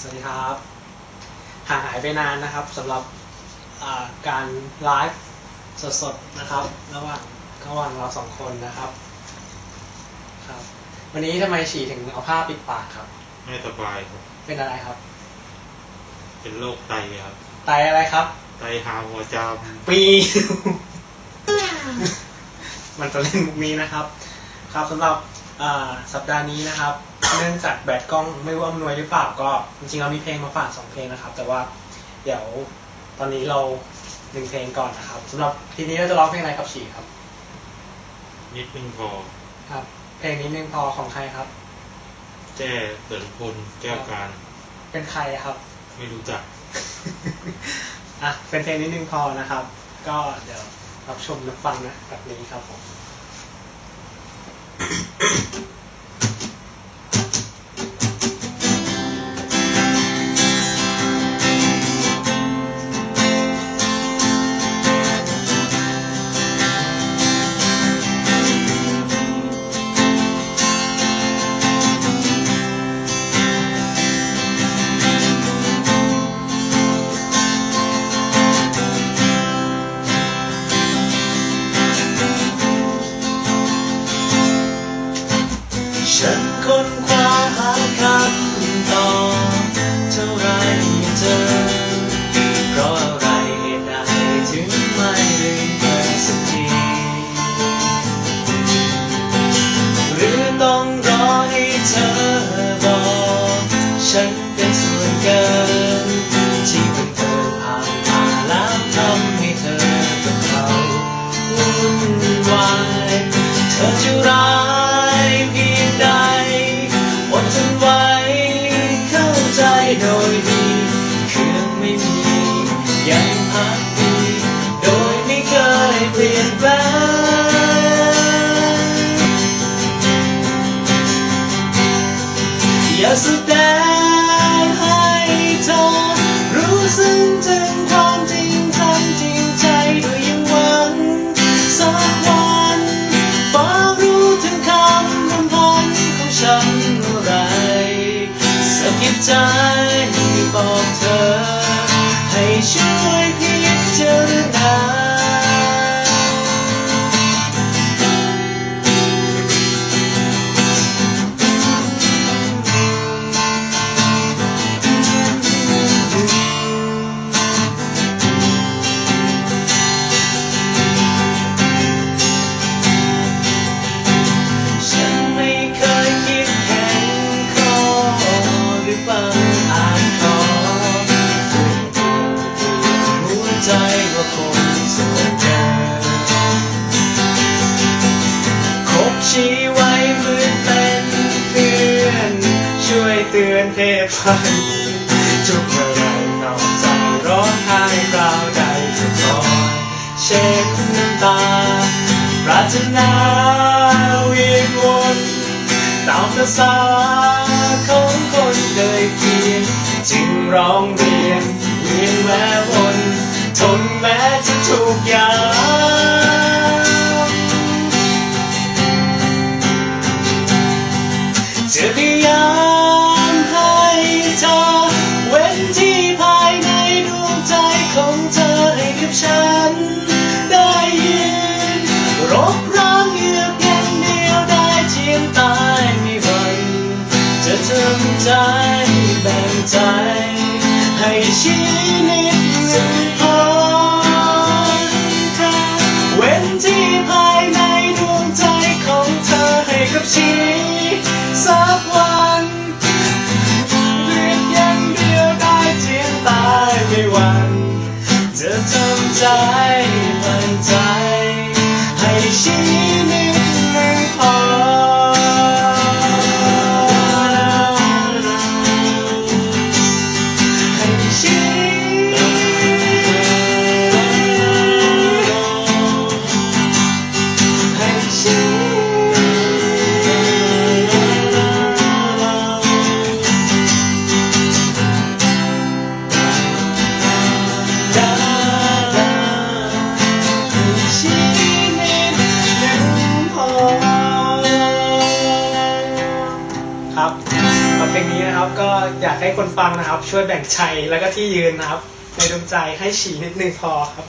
สวัสดีครับห่างหายไปนานนะครับสำหรับอ่าการไลฟ์สดๆนะครับระหว่างระหว่างเราสองคนนะครับครับ วันนี้ทำไมฉี่ถึงเอาผ้าปิดปากครับ ไม่สบายครับ เป็นอะไรครับ เป็นโรคไตครับ ไตอะไรครับ ไตหาหัวจามปีมันจะเล่นมุกนี้นะครับ ครับสำหรับอ่า สัปดาห์นี้นะครับ เนื่องจากแบตกล้องไม่รู้อำนวยหรือเปล่าก็ จริงๆเรามีเพลงมาฝากสองเพลงนะครับ แต่ว่าเดี๋ยวตอนนี้เราหนึ่งเพลงก่อนนะครับสำหรับทีนี้เราจะร้องเพลงอะไรครับฉีครับ นิดนึงพอครับ เพลงนี้หนึ่งพอของใครครับ แจ้เสริมพลแก้วการ เป็นใครครับ ไม่รู้จักอะเป็นเพลงนิดนึงพอนะครับ ก็เดี๋ยวรับชมรับฟังนะแบบนี้ครับผม ฉันค้นคว้าหาคำตอบเท่าไรไม่เจอ เพราะอะไรเหตุใดถึงไม่ลืมเธอสักที หรือต้องรอให้เธอบอก ฉันเป็นส่วนเกิน ที่บังเอิญผ่านมาแล้วทำให้เธอกับเขาวุ่นวายเธอจะร้า ดีโดยไม่เคยเปลี่ยนแปลงอย่าแสดงให้เธอรู้ซึ้งถึงความจริงจังจริงใจด้วยยังหวังสักวันฟ้ารู้ถึงคำรำพันของฉันเมื่อไรสะกิดใจบอกเธอ ให้ช่ว ใจว่าคงสนใจคบชีไว้เหมือนเป็นเพื่อน ช่วยเตือนเพศภัยทุกเมื่อไรนอกใจร้องไห้คราวใดจะคอยเช็ดน้ำตาปรารถนาเวียนวนตามภาษาของคนเคยเพียนจึงร้องเรียนเวียนแววน ทนแม้จะถูกยามจะพยายามให้เธอเว้นที่ภายในดวงใจของเธอให้กับฉัน ได้ยืนรบร้างเยือกเย็นเดียวได้เทียมตายไม่หวั่นจะทำใจแบ่งใจ ให้ชีนิดหนึ่งพอค่เว้นที่ภายในดวงใจของเธอให้กับชีสักวันเรียกเย็นเดียวได้เทียมตายไม่หวั่นจะทำใจมั่นใจให้ชีับเพลงนี้นะครับก็อยากให้คนฟังนะครับ ช่วยแบ่งชัยแล้วก็ที่ยืนนะครับ ในดวงใจให้ฉี่นิดนึงพอครับ